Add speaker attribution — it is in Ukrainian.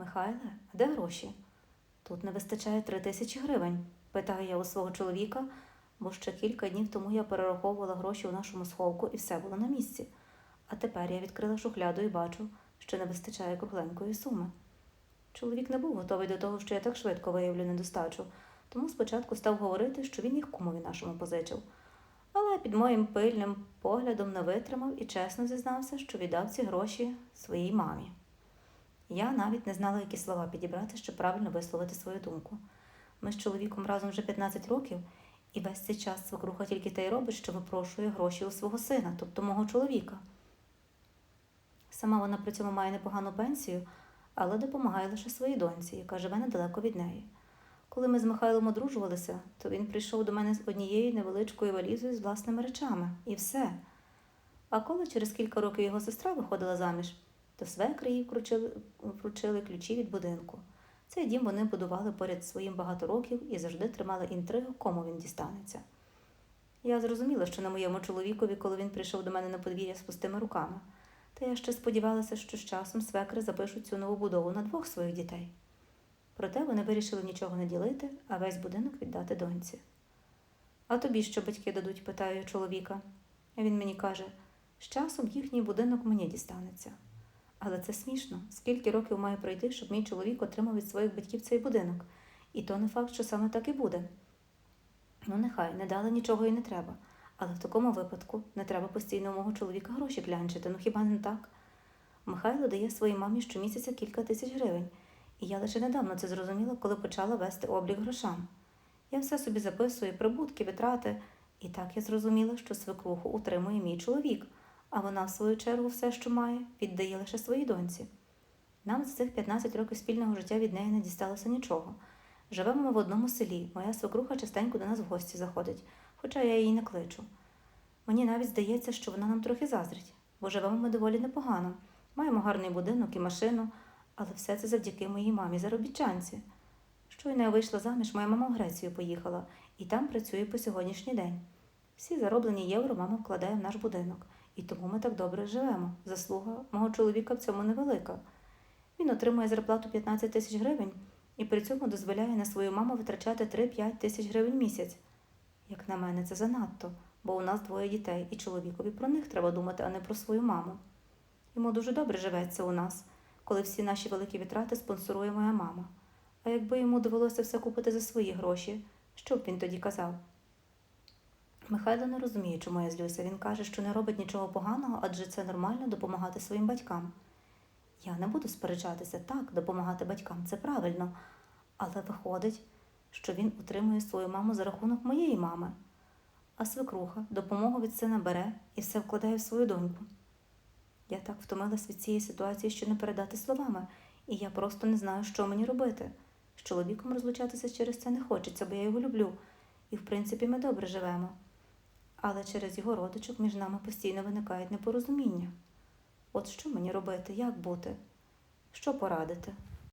Speaker 1: Михайле, де гроші? Тут не вистачає три тисячі гривень, питаю я у свого чоловіка, бо ще кілька днів тому я перераховувала гроші у нашому сховку і все було на місці. А тепер я відкрила шухляду і бачу, що не вистачає кругленької суми. Чоловік не був готовий до того, що я так швидко виявлю недостачу, тому спочатку став говорити, що він їх кумові нашому позичив. Але під моїм пильним поглядом не витримав і чесно зізнався, що віддав ці гроші своїй мамі. Я навіть не знала, які слова підібрати, щоб правильно висловити свою думку. Ми з чоловіком разом вже 15 років, і весь цей час свекруха тільки те й робить, що випрошує гроші у свого сина, тобто мого чоловіка. Сама вона при цьому має непогану пенсію, але допомагає лише своїй доньці, яка живе недалеко від неї. Коли ми з Михайлом одружувалися, то він прийшов до мене з однією невеличкою валізою з власними речами, і все. А коли через кілька років його сестра виходила заміж, то свекри їй вручили, вручили ключі від будинку. Цей дім вони будували поряд своїм багато років і завжди тримали інтригу, кому він дістанеться. Я зрозуміла, що на моєму чоловікові, коли він прийшов до мене на подвір'я з пустими руками, та я ще сподівалася, що з часом свекри запишуть цю нову будову на двох своїх дітей. Проте вони вирішили нічого не ділити, а весь будинок віддати доньці. А тобі що батьки дадуть? питаю чоловіка. Він мені каже, з часом їхній будинок мені дістанеться. Але це смішно. Скільки років має пройти, щоб мій чоловік отримав від своїх батьків цей будинок? І то не факт, що саме так і буде. Ну, нехай, не дали нічого і не треба. Але в такому випадку не треба постійно у мого чоловіка гроші клянчити, ну хіба не так? Михайло дає своїй мамі щомісяця кілька тисяч гривень, і я лише недавно це зрозуміла, коли почала вести облік грошам. Я все собі записую, прибутки, витрати, і так я зрозуміла, що свекруху утримує мій чоловік, а вона, в свою чергу, все, що має, віддає лише своїй доньці. Нам за цих 15 років спільного життя від неї не дісталося нічого. Живемо ми в одному селі. Моя свекруха частенько до нас в гості заходить, хоча я її не кличу. Мені навіть здається, що вона нам трохи заздрить, бо живемо ми доволі непогано. Маємо гарний будинок і машину, але все це завдяки моїй мамі заробітчанці. Щойно я вийшла заміж, моя мама в Грецію поїхала і там працює по сьогоднішній день. Всі зароблені євро мама вкладає в наш будинок, і тому ми так добре живемо. Заслуга мого чоловіка в цьому невелика. Він отримує зарплату 15 тисяч гривень і при цьому дозволяє на свою маму витрачати 3-5 тисяч гривень місяць. Як на мене, це занадто, бо у нас двоє дітей, і чоловікові про них треба думати, а не про свою маму. Йому дуже добре живеться у нас, коли всі наші великі витрати спонсорує моя мама. А якби йому довелося все купити за свої гроші, що б він тоді казав? Михайло не розуміє, чому я злюся. Він каже, що не робить нічого поганого, адже це нормально допомагати своїм батькам. Я не буду сперечатися так, допомагати батькам це правильно, але виходить, що він утримує свою маму за рахунок моєї мами, а свекруха допомогу від сина бере і все вкладає в свою доньку. Я так втомилась від цієї ситуації, що не передати словами, і я просто не знаю, що мені робити. З чоловіком розлучатися через це не хочеться, бо я його люблю, і в принципі ми добре живемо. Але через його родичок між нами постійно виникають непорозуміння. От що мені робити, як бути? Що порадити?